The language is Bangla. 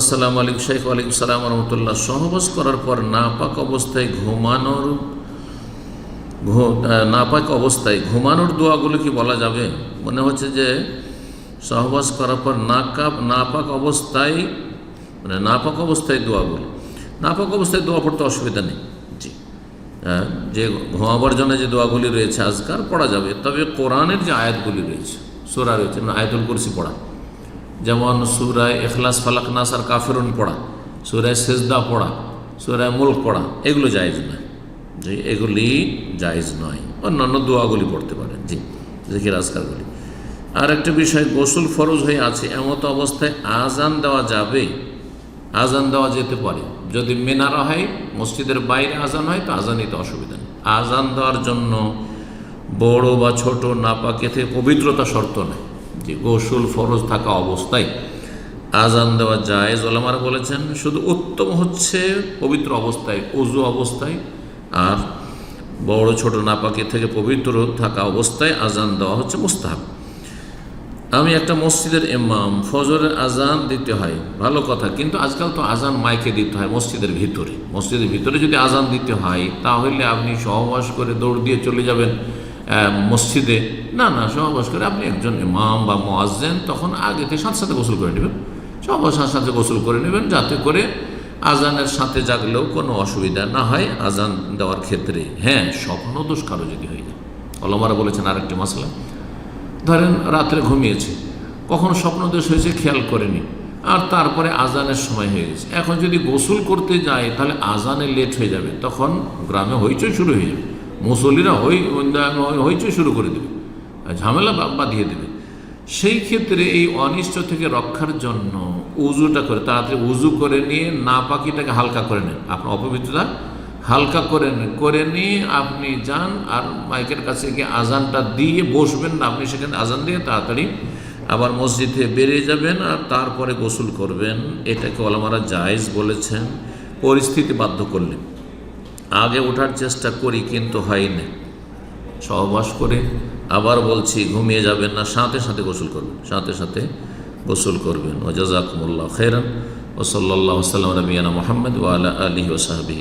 আসসালামু আলাইকুম শেখ ওয়ালাইকুম সালাম রহমতুল্লাহ। সহবাস করার পর নাপাক অবস্থায় ঘুমানোর নাপাক অবস্থায় ঘুমানোর দোয়াগুলো কি বলা যাবে? মনে হচ্ছে যে সহবাস করার পর নাকাপ নাপাক অবস্থায় মানে নাপাক অবস্থায় দোয়াগুলো। নাপাক অবস্থায় দোয়া পড়তে অসুবিধা নেই। জি। হ্যাঁ, যে ঘুমাবার জন্য যে দোয়াগুলি রয়েছে আজকার পড়া যাবে। তবে কোরআনের যে আয়াতগুলি রয়েছে সোরা রয়েছে মানে আয়াতুল কুরসি পড়া। যেমন সুরায় এখলাস ফালাক, নাস আর কাফেরুন পড়া সুরায় সেজদা পড়া সুরায় মুল্ক পড়া, এগুলো জায়েজ নয়। জি, এগুলি জায়েজ নয়। অন্যান্য দোয়াগুলি পড়তে পারেন। জি, জিকির আজকারগুলি। আর একটা বিষয়, গোসল ফরজ হয়ে আছে, এমত অবস্থায় আজান দেওয়া যাবে, আজান দেওয়া যেতে পারে। যদি মেনারা হয়, মসজিদের বাইরে আজান হয়, তো আজান নিতে অসুবিধা নেই। আজান দেওয়ার জন্য বড় বা ছোট, নাপাকে থেকে পবিত্রতা শর্ত নেই। যে গোসল ফরজ থাকা অবস্থায় আজান দেওয়া যায় ওলামারা বলেছেন, শুধু উত্তম হচ্ছে পবিত্র অবস্থায়, অজু অবস্থায়, আর বড় ছোট নাপাকে থেকে পবিত্র থাকা অবস্থায় আজান দেওয়া হচ্ছে মুস্তাহাব। আমি একটা মসজিদের ইমাম, ফজরের আজান দিতে হয়, ভালো কথা, কিন্তু আজকাল তো আজান মাইকে দিতে হয় মসজিদের ভিতরে। মসজিদের ভিতরে যদি আজান দিতে হয়, তাহলে আপনি সহবাস করে দৌড় দিয়ে চলে যাবেন মসজিদে। না না সহবাস করে আপনি একজন ইমাম বা মোয়াজ্জেন, তখন আগে থেকে সাথে সাথে গোসল করে নেবেন। সহবাস সাথে গোসল করে নেবেন যাতে করে আজানের সাথে জাগলেও কোনো অসুবিধা না হয় আজান দেওয়ার ক্ষেত্রে। হ্যাঁ স্বপ্ন দোষ কারও যদি হয়ে যায়। অলমারা বলেছেন আরেকটি মশলা ধরেন রাত্রে ঘুমিয়েছে, কখন স্বপ্ন দোষ হয়েছে, খেয়াল করেনি, আর তারপরে আজানের সময় হয়ে গেছে। এখন যদি গোসল করতে যায়, তাহলে আজানে লেট হয়ে যাবে, তখন গ্রামে হইচই শুরু হয়ে যাবে। মুসল্লিরা হই হইচই শুরু করে দেবে। ঝামেলা বাঁধিয়ে দেবে। সেই ক্ষেত্রে এই অনিষ্ট থেকে রক্ষার জন্য উজুটা করে, তাড়াতাড়ি উজু করে নিয়ে না পাখিটাকে হালকা করে নেন। আপনার অপবিত্রতা হালকা করে নেন। করে নিয়ে আপনি যান আর মাইকের কাছে গিয়ে আজানটা দিয়ে বসবেন না। আপনি সেখানে আজান দিয়ে তাড়াতাড়ি আবার মসজিদে বেরিয়ে যাবেন আর তারপরে গোসল করবেন। এটাকে ওলামারা জায়েজ বলেছেন। পরিস্থিতি বাধ্য করলেন। আগে ওঠার চেষ্টা করি কিন্তু হয়নি। সহবাস করে আবার বলছি, ঘুমিয়ে যাবেন না। সাথে সাথে গোসল করবেন, সাথে সাথে গোসল করবেন। ও জাজাকুমুল্লাহ খেরান ও সাল্লাহ সাল্লাম রবিয়ানা মোহাম্মদ ওয়ালা আলী ও ওসাহাবি